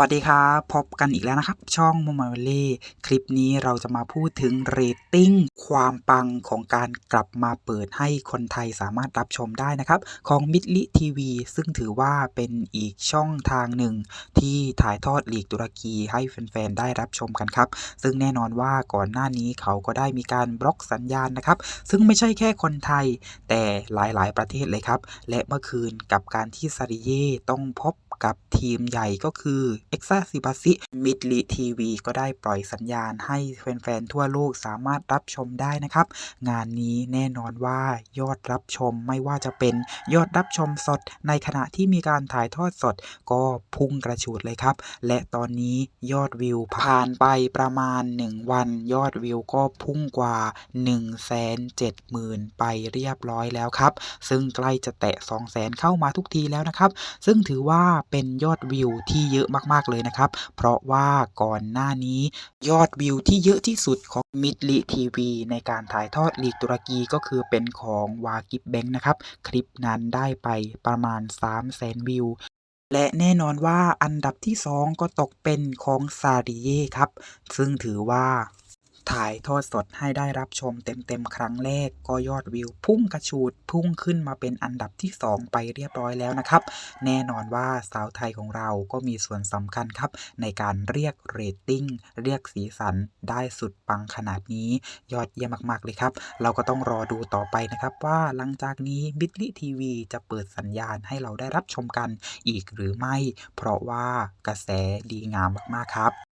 วัสดีครับ พบกันอีกแล้วนะครับ ช่องโมมเวลลี่คลิปนี้เราจะมาพูดถึงเรตติ้งความปังของการกลับมาเปิดให้คนไทยสามารถรับชมได้นะครับ ของมิดลิทีวีซึ่งถือว่าเป็นอีกช่องทางหนึ่ง ที่ถ่ายทอดลีกตุรกีให้แฟนๆ ได้รับชมกันครับ ซึ่งแน่นอนว่าก่อนหน้านี้เขาก็ได้มีการบล็อกสัญญาณนะครับ ซึ่งไม่ใช่แค่คนไทย แต่หลายๆ ประเทศเลยครับ และเมื่อคืนกับการที่ซาริเย่ต้องพบ กับทีมใหญ่ก็คือเอ็กซาซิบาซิมิดลิทีวีก็ได้ปล่อยสัญญาณให้แฟนๆ ทั่วโลกสามารถรับชมได้นะครับ งานนี้แน่นอนว่ายอดรับชมไม่ว่าจะเป็นยอดรับชมสดในขณะที่มีการถ่ายทอดสด ก็พุ่งกระฉูดเลยครับ และตอนนี้ยอดวิวผ่านไปประมาณ 1 วัน ยอดวิวก็พุ่งกว่า 170,000 ไปเรียบร้อยแล้วครับ ซึ่งใกล้จะแตะ 200,000เข้ามาทุกทีแล้วนะครับ ซึ่งถือว่าเป็นยอดวิวที่เยอะมากๆเลยนะครับ เพราะว่าก่อนหน้านี้ยอดวิวที่เยอะที่สุดของมิดลิทีวีในการถ่ายทอดลีกตุรกีก็คือเป็นของวากิบแบงค์นะครับ คลิปนั้นได้ไปประมาณ 300,000วิว และแน่นอนว่าอันดับที่ 2 ก็ตกเป็นของซาริเย่ครับ ซึ่งถือว่า ถ่ายทอดสดให้ได้รับชมเต็มๆ ครั้งแรก ก็ยอดวิวพุ่งกระฉูด พุ่งขึ้นมาเป็นอันดับที่ 2 ไปเรียบร้อยแล้วนะครับ แน่นอนว่าสาวไทยของเราก็มีส่วนสำคัญครับ ในการเรียกเรตติ้ง เรียกสีสันได้สุดปังขนาดนี้ ยอดเยี่ยมมากๆเลยครับ เราก็ต้องรอดูต่อไปนะครับ ว่าหลังจากนี้บิตลิทีวีจะเปิดสัญญาณให้เราได้รับชมกันอีกหรือไม่ เพราะว่ากระแสดีงามมากๆครับ